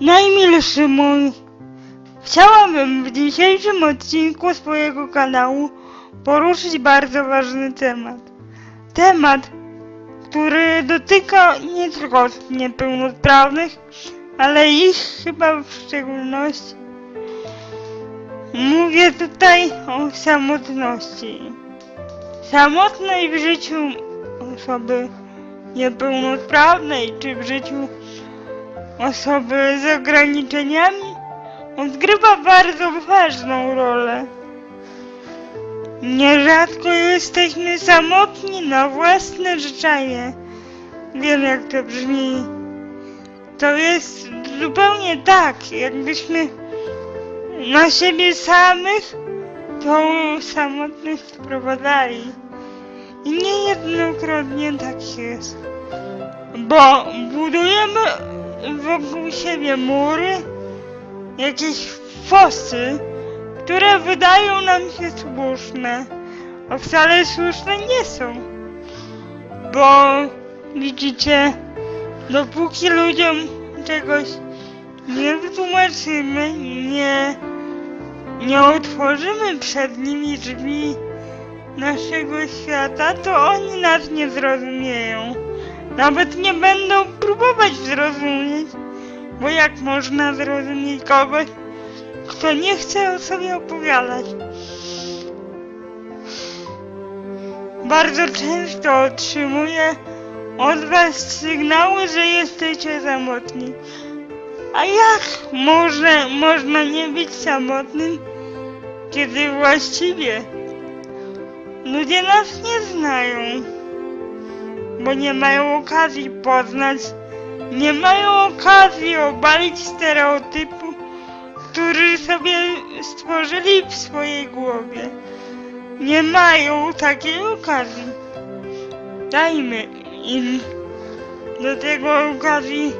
Najmilszy mój, chciałabym w dzisiejszym odcinku swojego kanału poruszyć bardzo ważny temat. Temat, który dotyka nie tylko osób niepełnosprawnych, ale ich chyba w szczególności. Mówię tutaj o samotności. Samotność w życiu osoby niepełnosprawnej, czy w życiu osoby z ograniczeniami odgrywa bardzo ważną rolę. Nierzadko jesteśmy samotni na własne życzenie. Wiem jak to brzmi. To jest zupełnie tak, jakbyśmy na siebie samych tą samotność sprowadzali. I niejednokrotnie tak jest. Bo budujemy wokół siebie mury, jakieś fosy, które wydają nam się słuszne, a wcale słuszne nie są. Bo widzicie, dopóki ludziom czegoś nie wytłumaczymy, nie, nie otworzymy przed nimi drzwi naszego świata, to oni nas nie zrozumieją. Nawet nie będą próbować zrozumieć, bo jak można zrozumieć kogoś, kto nie chce o sobie opowiadać? Bardzo często otrzymuję od was sygnały, że jesteście samotni. A jak może, można nie być samotnym, kiedy właściwie ludzie nas nie znają? Bo nie mają okazji poznać, nie mają okazji obalić stereotypu, który sobie stworzyli w swojej głowie. Nie mają takiej okazji. Dajmy im do tego okazji,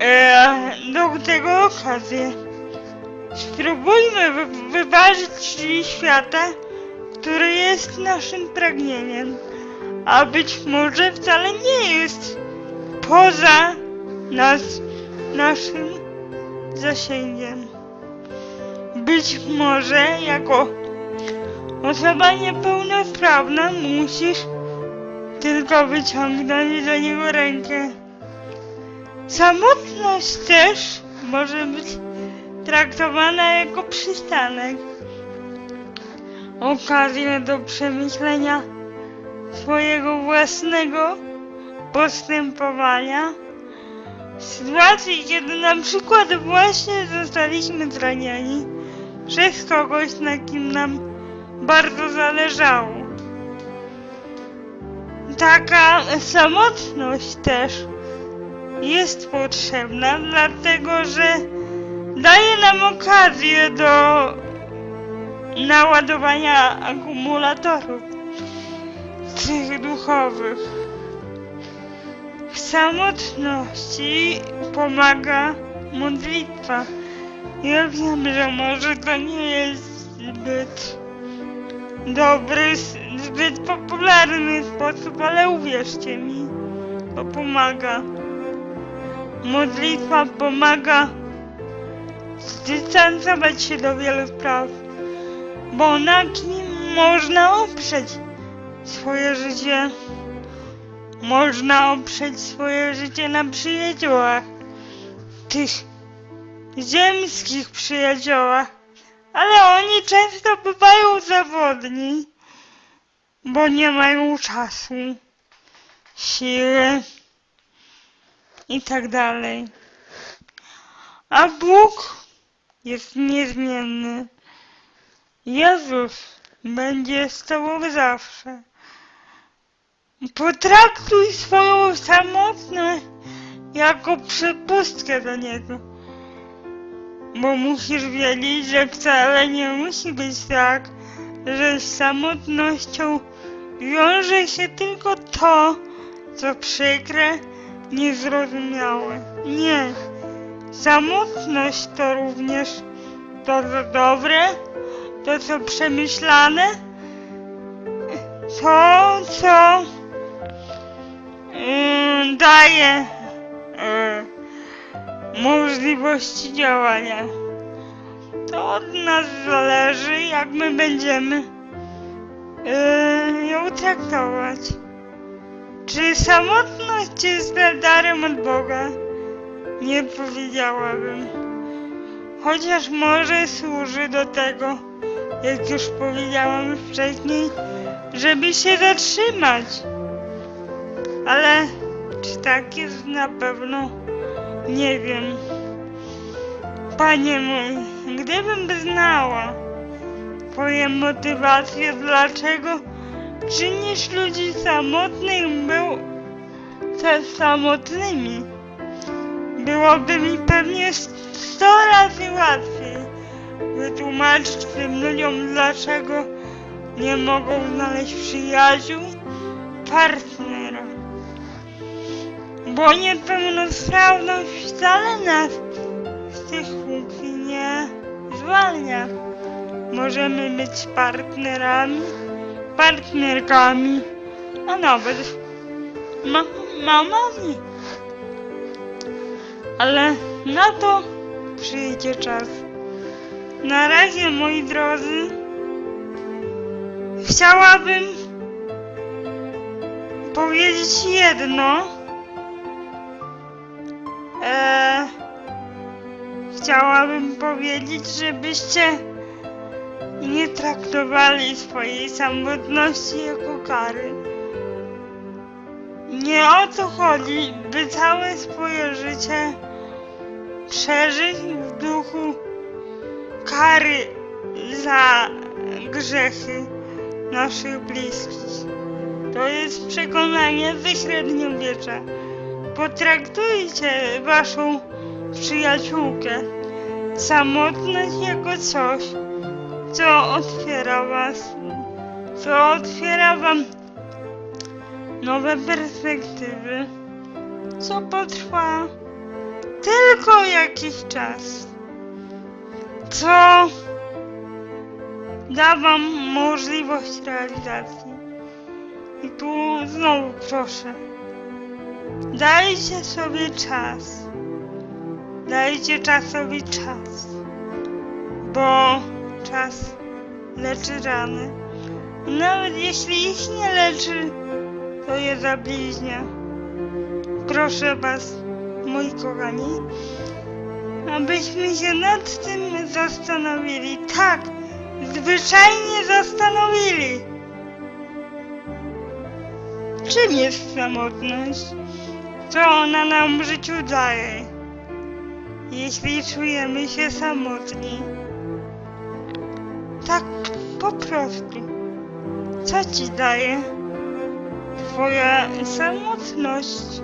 e, do tego okazję. Spróbujmy wy- wyważyć świata, który jest naszym pragnieniem a być może wcale nie jest poza nas, naszym zasięgiem. Być może jako osoba niepełnosprawna musisz tylko wyciągnąć do niego rękę. Samotność też może być traktowana jako przystanek. Okazja do przemyślenia swojego własnego postępowania sytuacji, kiedy na przykład właśnie zostaliśmy zranieni przez kogoś, na kim nam bardzo zależało. Taka samotność też jest potrzebna, dlatego że daje nam okazję do naładowania akumulatorów tych duchowych. W samotności pomaga modlitwa. Ja wiem, że może to nie jest zbyt dobry, zbyt popularny sposób, ale uwierzcie mi, to pomaga. Modlitwa pomaga zdystansować się do wielu spraw, bo na kim można oprzeć swoje życie. Można oprzeć swoje życie na przyjaciołach. Tych ziemskich przyjaciołach. Ale oni często bywają zawodni, bo nie mają czasu, siły i tak dalej. A Bóg jest niezmienny. Jezus będzie z Tobą zawsze. Potraktuj swoją samotność jako przepustkę do Niego. Bo musisz wiedzieć, że wcale nie musi być tak, że z samotnością wiąże się tylko to, co przykre, niezrozumiałe. Nie. Samotność to również to, co dobre, to, co przemyślane, to, co daje yy, możliwości działania. To od nas zależy, jak my będziemy yy, ją traktować. Czy samotność jest darem od Boga? Nie powiedziałabym. Chociaż może służy do tego, jak już powiedziałam wcześniej, żeby się zatrzymać. Ale czy tak jest na pewno? Nie wiem. Panie mój, gdybym znała Twoje motywacje, dlaczego czynisz ludzi samotnych był te samotnymi, byłoby mi pewnie sto razy łatwiej wytłumaczyć tym ludziom, dlaczego nie mogą znaleźć przyjaciół, partnera. Bo niepełnosprawność wcale nas z tych funkcji nie zwalnia. Możemy być partnerami, partnerkami, a nawet ma mamami. Ale na to przyjdzie czas. Na razie, moi drodzy, chciałabym powiedzieć jedno. Eee, chciałabym powiedzieć, żebyście nie traktowali swojej samotności jako kary. Nie o to chodzi, by całe swoje życie przeżyć w duchu kary za grzechy naszych bliskich. To jest przekonanie ze średniowiecza. Potraktujcie waszą przyjaciółkę, samotność jako coś, co otwiera was, co otwiera wam nowe perspektywy, co potrwa tylko jakiś czas, co da wam możliwość realizacji. I tu znowu proszę, dajcie sobie czas, dajcie czasowi czas, bo czas leczy rany. Nawet jeśli ich nie leczy, to je zabliźnia. Proszę Was, moi kochani, abyśmy się nad tym zastanowili. Tak, zwyczajnie zastanowili. Czym jest samotność? Co ona nam w życiu daje? Jeśli czujemy się samotni. Tak po prostu. Co ci daje twoja samotność?